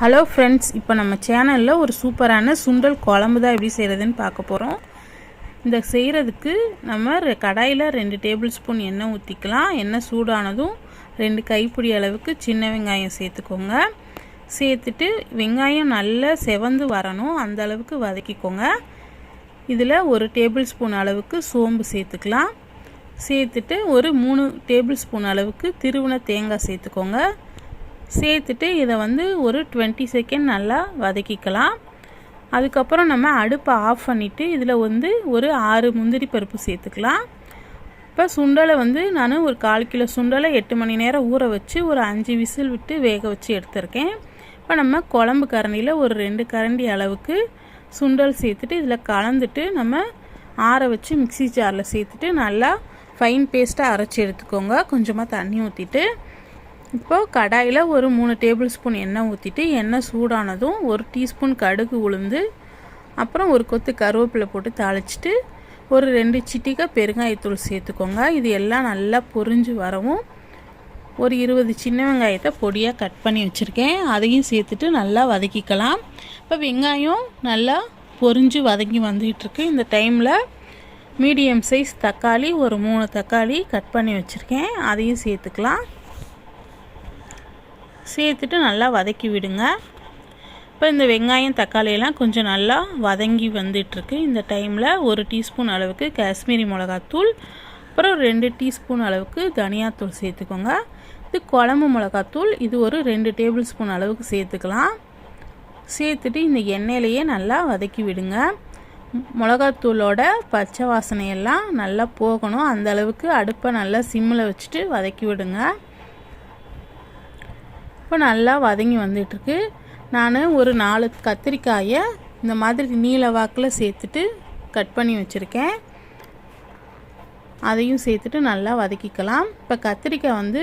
Hello friends இப்போ நம்ம சேனலில் ஒரு சூப்பரான சுண்டல் குழம்பு தான் எப்படி செய்கிறதுன்னு பார்க்க போகிறோம் இந்த செய்கிறதுக்கு நம்ம ரெ- கடாயில் ரெண்டு டேபிள் ஸ்பூன் எண்ணெய் ஊற்றிக்கலாம் எண்ணெய் சூடானதும் ரெண்டு கைப்பிடி அளவுக்கு சின்ன வெங்காயம் சேர்த்துக்கோங்க. சேர்த்துட்டு வெங்காயம் நல்லா செவந்து வரணும். அந்த அளவுக்கு வதக்கிக்கோங்க. இதில் ஒரு டேபிள் ஸ்பூன் அளவுக்கு சோம்பு சேர்த்துக்கலாம். சேர்த்துட்டு ஒரு மூணு டேபிள் ஸ்பூன் அளவுக்கு திருவுண தேங்காய் சேர்த்துக்கோங்க. சேர்த்துட்டு இதை வந்து ஒரு டுவெண்ட்டி செகண்ட் நல்லா வதக்கிக்கலாம். அதுக்கப்புறம் நம்ம அடுப்பை ஆஃப் பண்ணிவிட்டு இதில் வந்து ஒரு ஆறு முந்திரி பருப்பு சேர்த்துக்கலாம். இப்போ சுண்டலை வந்து நான் ஒரு கால் கிலோ சுண்டலை எட்டு மணி நேரம் ஊற வச்சு ஒரு அஞ்சு விசில் விட்டு வேக வச்சு எடுத்திருக்கேன். இப்போ நம்ம குழம்பு கரண்டியில் ஒரு ரெண்டு கரண்டி அளவுக்கு சுண்டல் சேர்த்துட்டு இதில் கலந்துட்டு நம்ம ஆற வச்சு மிக்ஸி ஜாரில் சேர்த்துட்டு நல்லா ஃபைன் பேஸ்ட்டாக அரைச்சி எடுத்துக்கோங்க. கொஞ்சமாக தண்ணி ஊற்றிட்டு இப்போது கடாயில் ஒரு மூணு டேபிள் ஸ்பூன் எண்ணெய் ஊற்றிட்டு எண்ணெய் சூடானதும் ஒரு டீஸ்பூன் கடுகு உளுந்து அப்புறம் ஒரு கொத்து கருவேப்பிலை போட்டு தாளிச்சிட்டு ஒரு ரெண்டு சிட்டிக்காய் பெருங்காயத்தூள் சேர்த்துக்கோங்க. இது எல்லாம் நல்லா பொரிஞ்சு வரவும் ஒரு இருபது சின்ன வெங்காயத்தை பொடியாக கட் பண்ணி வச்சுருக்கேன். அதையும் சேர்த்துட்டு நல்லா வதக்கிக்கலாம். இப்போ வெங்காயம் நல்லா பொரிஞ்சு வதங்கி வந்துகிட்ருக்கு. இந்த டைமில் மீடியம் சைஸ் தக்காளி ஒரு மூணு தக்காளி கட் பண்ணி வச்சுருக்கேன். அதையும் சேர்த்துக்கலாம். சேர்த்துட்டு நல்லா வதக்கி விடுங்க. இப்போ இந்த வெங்காயம் தக்காளியெல்லாம் கொஞ்சம் நல்லா வதங்கி வந்துட்டுருக்கு. இந்த டைமில் ஒரு டீஸ்பூன் அளவுக்கு காஷ்மீரி மிளகாத்தூள் அப்புறம் ரெண்டு டீஸ்பூன் அளவுக்கு தனியாத்தூள் சேர்த்துக்கோங்க. இது குழம்பு மிளகாத்தூள் இது ஒரு ரெண்டு டேபிள் ஸ்பூன் அளவுக்கு சேர்த்துக்கலாம். சேர்த்துட்டு இந்த எண்ணெயிலையே நல்லா வதக்கி விடுங்க. மிளகாத்தூளோட பச்சை வாசனையெல்லாம் நல்லா போகணும். அந்த அளவுக்கு அடுப்பை நல்லா சிம்மில் வச்சுட்டு வதக்கி விடுங்க. இப்போ நல்லா வதங்கி வந்துட்டுருக்கு. நான் ஒரு நாலு கத்திரிக்காயை இந்த மாதிரி நீல வாக்கில் சேர்த்துட்டு கட் பண்ணி வச்சுருக்கேன். அதையும் சேர்த்துட்டு நல்லா வதக்கிக்கலாம். இப்போ கத்திரிக்காய் வந்து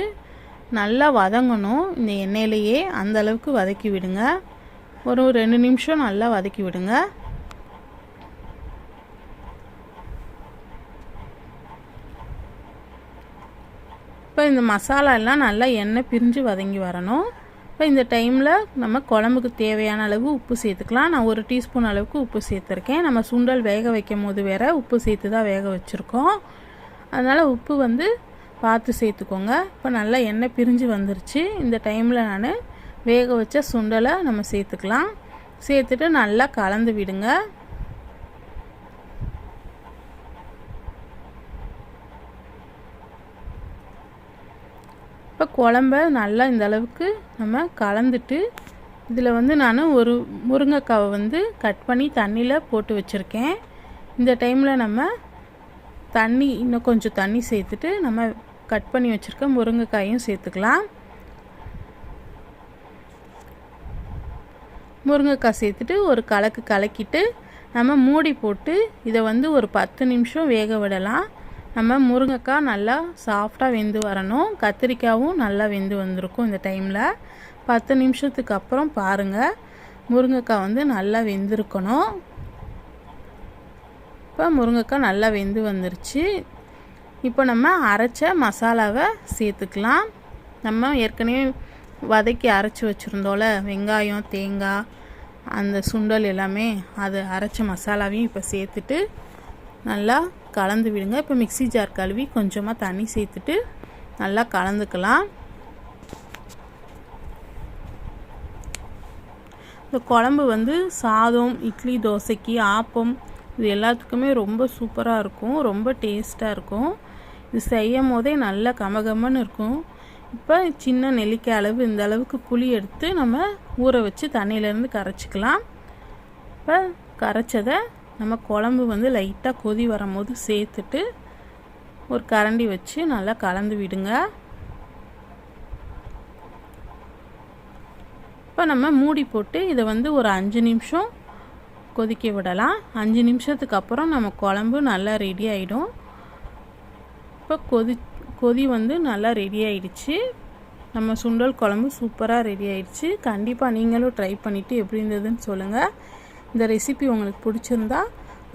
நல்லா வதங்கணும். இந்த எண்ணெயிலேயே அந்த அளவுக்கு வதக்கி விடுங்க. ஒரு ரெண்டு நிமிஷம் நல்லா வதக்கி விடுங்க. இப்போ இந்த மசாலா எல்லாம் நல்லா எண்ணெய் பிரிஞ்சு வதங்கி வரணும். இப்போ இந்த டைமில் நம்ம குழம்புக்கு தேவையான அளவு உப்பு சேர்த்துக்கலாம். நான் ஒரு டீஸ்பூன் அளவுக்கு உப்பு சேர்த்துருக்கேன். நம்ம சுண்டல் வேக வைக்கும் போது வேறு உப்பு சேர்த்து தான் வேக வச்சுருக்கோம். அதனால் உப்பு வந்து பார்த்து சேர்த்துக்கோங்க. இப்போ நல்லா எண்ணெய் பிரிஞ்சு வந்துருச்சு. இந்த டைமில் நான் வேக வச்ச சுண்டலை நம்ம சேர்த்துக்கலாம். சேர்த்துட்டு நல்லா கலந்து விடுங்க. இப்போ குழம்ப நல்லா இந்த அளவுக்கு நம்ம கலந்துட்டு இதில் வந்து நான் ஒரு முருங்கைக்காவை வந்து கட் பண்ணி தண்ணியில் போட்டு வச்சுருக்கேன். இந்த டைமில் நம்ம தண்ணி இன்னும் கொஞ்சம் தண்ணி சேர்த்துட்டு நம்ம கட் பண்ணி வச்சுருக்க முருங்கைக்காயும் சேர்த்துக்கலாம். முருங்கைக்காய் சேர்த்துட்டு ஒரு கலக்கு கலக்கிட்டு நம்ம மூடி போட்டு இதை வந்து ஒரு பத்து நிமிஷம் வேக விடலாம். நம்ம முருங்கைக்காய் நல்லா சாஃப்டாக வெந்து வரணும். கத்திரிக்காயும் நல்லா வெந்து வந்திருக்கும் இந்த டைமில் பத்து நிமிஷத்துக்கு அப்புறம் பாருங்கள் முருங்கைக்காய் வந்து நல்லா வெந்திருக்கணும். இப்போ முருங்கைக்காய் நல்லா வெந்து வந்துருச்சு. இப்போ நம்ம அரைச்ச மசாலாவை சேர்த்துக்கலாம். நம்ம ஏற்கனவே வதக்கி அரைச்சி வச்சுருந்தோல வெங்காயம் தேங்காய் அந்த சுண்டல் எல்லாமே அது அரைச்ச மசாலாவையும் இப்போ சேர்த்துட்டு நல்லா கலந்து விடுங்க. இப்போ மிக்ஸி ஜார் கழுவி கொஞ்சமாக தண்ணி சேர்த்துட்டு நல்லா கலந்துக்கலாம். இந்த குழம்பு வந்து சாதம் இட்லி தோசைக்கு ஆப்பம் இது எல்லாத்துக்குமே ரொம்ப சூப்பராக இருக்கும். ரொம்ப டேஸ்ட்டாக இருக்கும். இது செய்யும் போதே நல்லா கமகமன்னு இருக்கும். இப்போ சின்ன நெல்லிக்காய் அளவு இந்த அளவுக்கு புளி எடுத்து நம்ம ஊற வச்சு தண்ணியிலேருந்து கரைச்சிக்கலாம். இப்போ கரைச்சதை நம்ம குழம்பு வந்து லைட்டாக கொதி வரும்போது சேர்த்துட்டு ஒரு கரண்டி வச்சு நல்லா கலந்து விடுங்க. இப்போ நம்ம மூடி போட்டு இதை வந்து ஒரு அஞ்சு நிமிஷம் கொதிக்க விடலாம். அஞ்சு நிமிஷத்துக்கு அப்புறம் நம்ம குழம்பு நல்லா ரெடி ஆகிடும் இப்போ கொதி கொதி வந்து நல்லா ரெடி ஆயிடுச்சு. நம்ம சுண்டல் குழம்பு சூப்பராக ரெடி ஆயிடுச்சு. கண்டிப்பாக நீங்களும் ட்ரை பண்ணிவிட்டு எப்படி இருந்ததுன்னு சொல்லுங்கள் இந்த ரெசிபி உங்களுக்கு பிடிச்சிருந்தா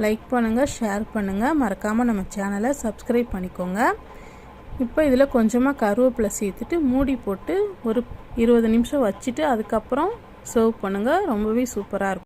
லைக் பண்ணுங்கள் ஷேர் பண்ணுங்கள் மறக்காமல் நம்ம சேனலை சப்ஸ்கிரைப் பண்ணிக்கோங்க. இப்போ இதில் கொஞ்சமாக கருவேப்பிலை சேர்த்துட்டு மூடி போட்டு ஒரு இருபது நிமிஷம் வச்சுட்டு அதுக்கப்புறம் சர்வ் பண்ணுங்கள் ரொம்பவே சூப்பராக இருக்கும்.